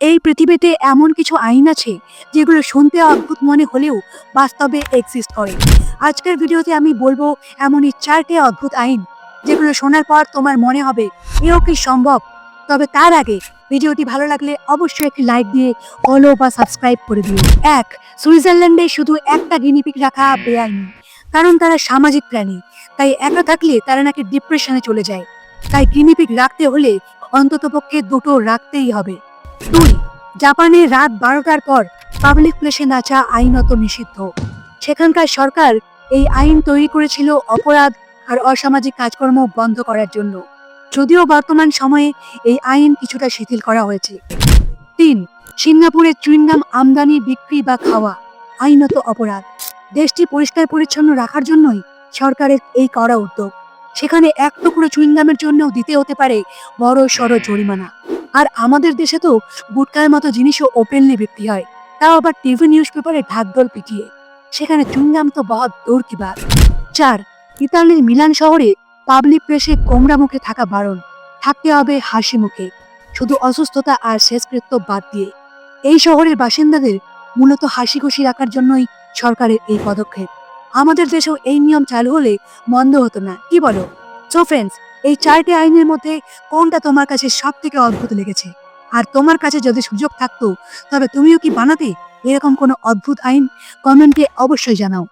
এই পৃথিবীতে এমন কিছু আইন আছে যেগুলো শুনতে অদ্ভুত মনে হলেও বাস্তবে এক্সিস্ট করে। আজকের ভিডিওতে আমি বলব, এমনই চারটে অদ্ভুত আইন যেগুলো শোনার পর তোমার মনে হবে, এও কি সম্ভব? তবে তার আগে ভিডিওটি ভালো লাগলে অবশ্যই একটি লাইক দিয়ে ফলো বা সাবস্ক্রাইব করে দিও। এক, সুইজারল্যান্ডে শুধু একটা গিনিপিক রাখা বেআইনি, কারণ তারা সামাজিক প্রাণী। তাই একা থাকলে তারা নাকি ডিপ্রেশনে চলে যায়। তাই গিনিপিক রাখতে হলে অন্ততপক্ষে দুটো রাখতেই হবে। দুই, জাপানে রাত বারোটার পর পাবলিক প্লেসে নাচা আইনত নিষিদ্ধ। সেখানকার সরকার এই আইন তৈরি করেছিল অপরাধ আর অসামাজিক কাজকর্ম বন্ধ করার জন্য। যদিও বর্তমান সময়ে এই আইন কিছুটা শিথিল করা হয়েছে। তিন, সিঙ্গাপুরে চুইংগাম আমদানি, বিক্রি বা খাওয়া আইনত অপরাধ। দেশটি পরিষ্কার পরিচ্ছন্ন রাখার জন্যই সরকারের এই করা উদ্যোগ। সেখানে এক টুকরো চুইংগামের জন্যও দিতে হতে পারে বড় সড় জরিমানা। আর আমাদের দেশে তো গুটকার মতো জিনিসও ওপেনলি বিক্রি হয়। তাও আবার টিভি নিউজ পেপারে ঢাকঢোল পিটিয়ে। সেখানে চুইংগাম তো বহুত দূর কি বাত। চার, ইতালির মিলান শহরে পাবলিক প্লেসে কোমরা মুখে থাকা বারণ। থাকতে হবে হাসি মুখে। শুধু অসুস্থতা আর শেষকৃত্য বাদ দিয়ে। এই শহরের বাসিন্দাদের মূলত হাসি খুশি রাখার জন্যই সরকারের এই পদক্ষেপ। আমাদের দেশেও এই নিয়ম চালু হলে মন্দ হতো না। কি বলো? সো ফ্রেন্ডস এই চারটি আইনের মধ্যে কোনটা তোমার কাছে সব থেকে অদ্ভুত লেগেছে? আর তোমার কাছে যদি সুযোগ থাকতো, তবে তুমিও কি বানাতে এরকম কোনো অদ্ভুত আইন? কমেন্টে অবশ্যই জানাও।